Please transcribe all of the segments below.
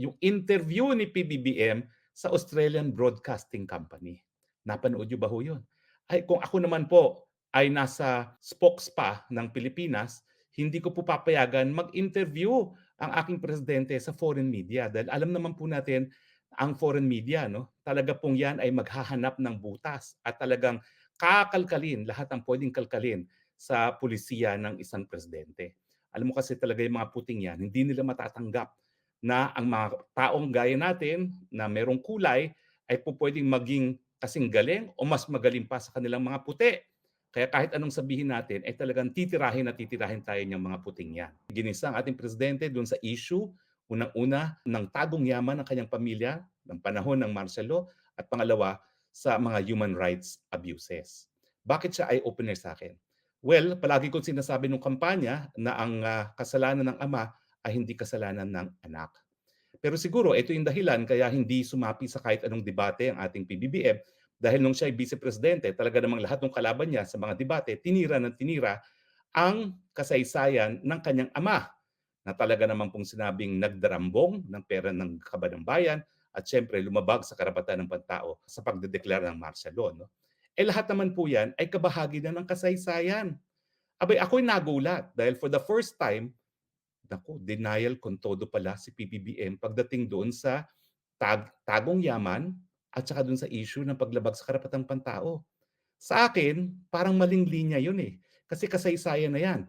yung interview ni PBBM sa Australian Broadcasting Company. Napanood niyo ba ho yun? Ay, kung ako naman po ay nasa spokes pa ng Pilipinas, hindi ko po papayagan mag-interview ang aking presidente sa foreign media dahil alam naman po natin ang foreign media no talaga pong yan ay maghahanap ng butas at talagang kakalkalin lahat ng pwedeng kalkalin sa pulisiya ng isang presidente. Alam mo kasi talaga yung mga puting yan, hindi nila matatanggap na ang mga taong gaya natin na merong kulay ay po pwedeng maging kasing galing o mas magaling pa sa kanilang mga puti. Kaya kahit anong sabihin natin, ay talagang titirahin at titirahin tayo ng mga puting yan. Ginisa ang ating presidente doon sa issue, unang-una, ng tagong yaman ng kanyang pamilya, ng panahon ng law, at pangalawa, sa mga human rights abuses. Bakit siya eye-opener sa akin? Well, palagi kong sinasabi nung kampanya na ang uh, kasalanan ng ama ay hindi kasalanan ng anak. Pero siguro ito yung dahilan kaya hindi sumapi sa kahit anong debate ang ating PBBM dahil nung siya ay vice presidente, talaga namang lahat ng kalaban niya sa mga debate, tinira ng tinira ang kasaysayan ng kanyang ama na talaga naman pong sinabing nagdarambong ng pera ng kaban ng bayan at syempre lumabag sa karapatan ng pantao sa pagdedeklara ng martial law. No? Eh lahat naman po yan ay kabahagi na ng kasaysayan. Abay, ako'y nagulat dahil for the first time, naku, denial kung todo pala si PBBM pagdating doon sa tag, tagong yaman at saka dun sa issue ng paglabag sa karapatang pantao. Sa akin, parang maling linya yun eh. Kasi kasaysayan na yan.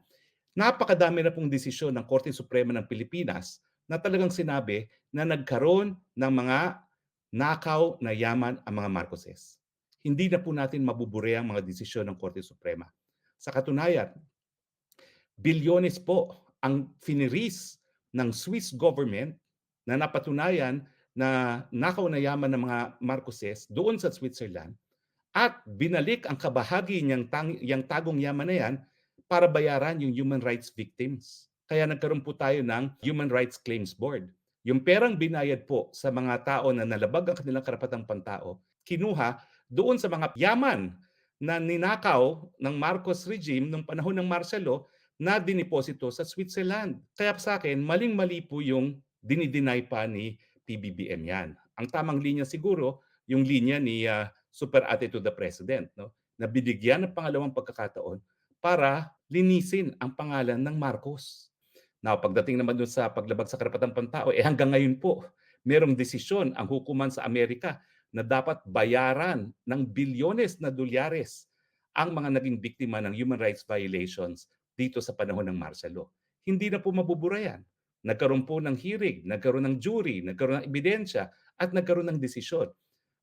Napakadami na pong desisyon ng Korte Suprema ng Pilipinas na talagang sinabi na nagkaroon ng mga nakaw na yaman ang mga Marcoses. Hindi na po natin mabubure ang mga desisyon ng Korte Suprema. Sa katunayan, bilyones po ang finiris ng Swiss government na napatunayan na nakaw na yaman ng mga Marcoses doon sa Switzerland at binalik ang kabahagi niyang tang, yung tagong yaman na yan para bayaran yung human rights victims. Kaya nagkaroon po tayo ng Human Rights Claims Board. Yung perang binayad po sa mga tao na nalabag ang kanilang karapatang pantao, kinuha doon sa mga yaman na ninakaw ng Marcos regime nung panahon ng law na diniposito sa Switzerland. Kaya sa akin, maling-mali po yung dinideny pa ni PBBM yan. Ang tamang linya siguro, yung linya ni uh, Super Ate to the President, no? na binigyan ng pangalawang pagkakataon para linisin ang pangalan ng Marcos. Now, pagdating naman dun sa paglabag sa karapatang pantao, eh hanggang ngayon po, merong desisyon ang hukuman sa Amerika na dapat bayaran ng bilyones na dolyares ang mga naging biktima ng human rights violations dito sa panahon ng law. Hindi na po mabubura yan. Nagkaroon po ng hearing, nagkaroon ng jury, nagkaroon ng ebidensya, at nagkaroon ng desisyon.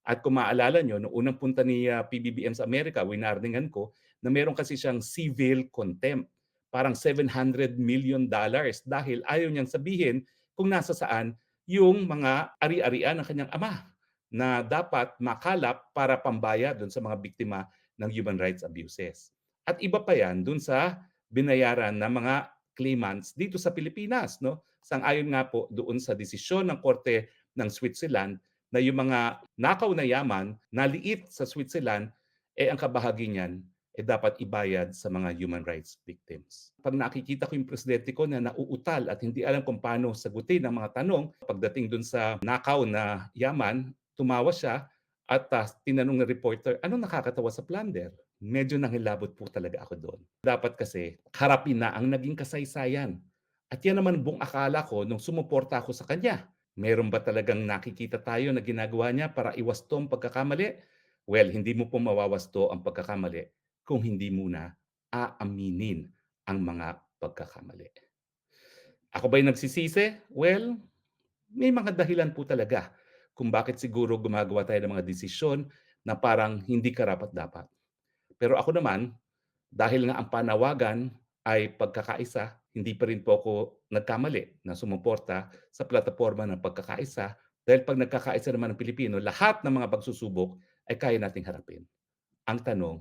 At kung maalala nyo, noong unang punta ni uh, PBBM sa Amerika, winardingan ko na meron kasi siyang civil contempt. Parang 700 million dollars dahil ayaw niyang sabihin kung nasa saan yung mga ari-arian ng kanyang ama na dapat makalap para pambaya doon sa mga biktima ng human rights abuses. At iba pa yan doon sa binayaran ng mga claimants dito sa Pilipinas. No? Sang-ayon nga po doon sa desisyon ng Korte ng Switzerland na yung mga nakaw na yaman na liit sa Switzerland, eh ang kabahagi niyan eh dapat ibayad sa mga human rights victims. Pag nakikita ko yung presidente ko na nauutal at hindi alam kung paano sagutin ang mga tanong, pagdating dun sa nakaw na yaman, tumawa siya at uh, tinanong ng reporter, ano nakakatawa sa plunder? Medyo nangilabot po talaga ako doon. Dapat kasi harapin na ang naging kasaysayan. At yan naman buong akala ko nung sumuporta ako sa kanya. Meron ba talagang nakikita tayo na ginagawa niya para iwasto ang pagkakamali? Well, hindi mo po mawawasto ang pagkakamali kung hindi muna aaminin ang mga pagkakamali. Ako ba'y nagsisisi? Well, may mga dahilan po talaga kung bakit siguro gumagawa tayo ng mga desisyon na parang hindi karapat-dapat. Pero ako naman, dahil nga ang panawagan ay pagkakaisa, hindi pa rin po ako nagkamali na sumuporta sa plataforma ng pagkakaisa dahil pag nagkakaisa naman ng Pilipino, lahat ng mga pagsusubok ay kaya nating harapin. Ang tanong,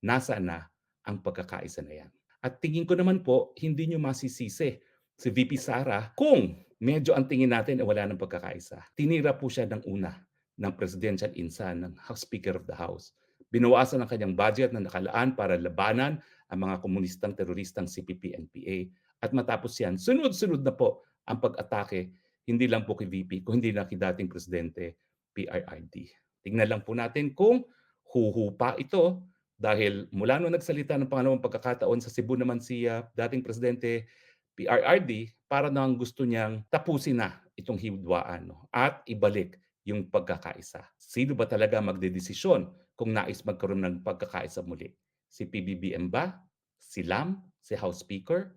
nasaan na ang pagkakaisa na yan? At tingin ko naman po, hindi nyo masisisi si VP Sara kung medyo ang tingin natin ay wala ng pagkakaisa. Tinira po siya ng una ng presidential insan ng House Speaker of the House Binawasan ang kanyang budget na nakalaan para labanan ang mga komunistang teroristang CPP-NPA. At matapos yan, sunod-sunod na po ang pag-atake hindi lang po kay VP kung hindi na kay dating presidente PRRD. Tingnan lang po natin kung huhupa ito dahil mula nung nagsalita ng pangalawang pagkakataon sa Cebu naman si, ah, dating presidente PRRD para ngang gusto niyang tapusin na itong hidwaan 'no at ibalik yung pagkakaisa. Sino ba talaga magdedesisyon kung nais magkaroon ng pagkakaisa muli? Si PBBM ba? Si Lam? Si House Speaker?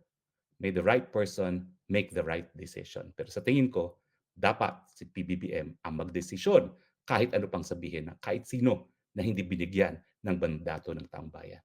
May the right person make the right decision. Pero sa tingin ko, dapat si PBBM ang magdesisyon kahit ano pang sabihin ng kahit sino na hindi binigyan ng mandato ng taong bayan.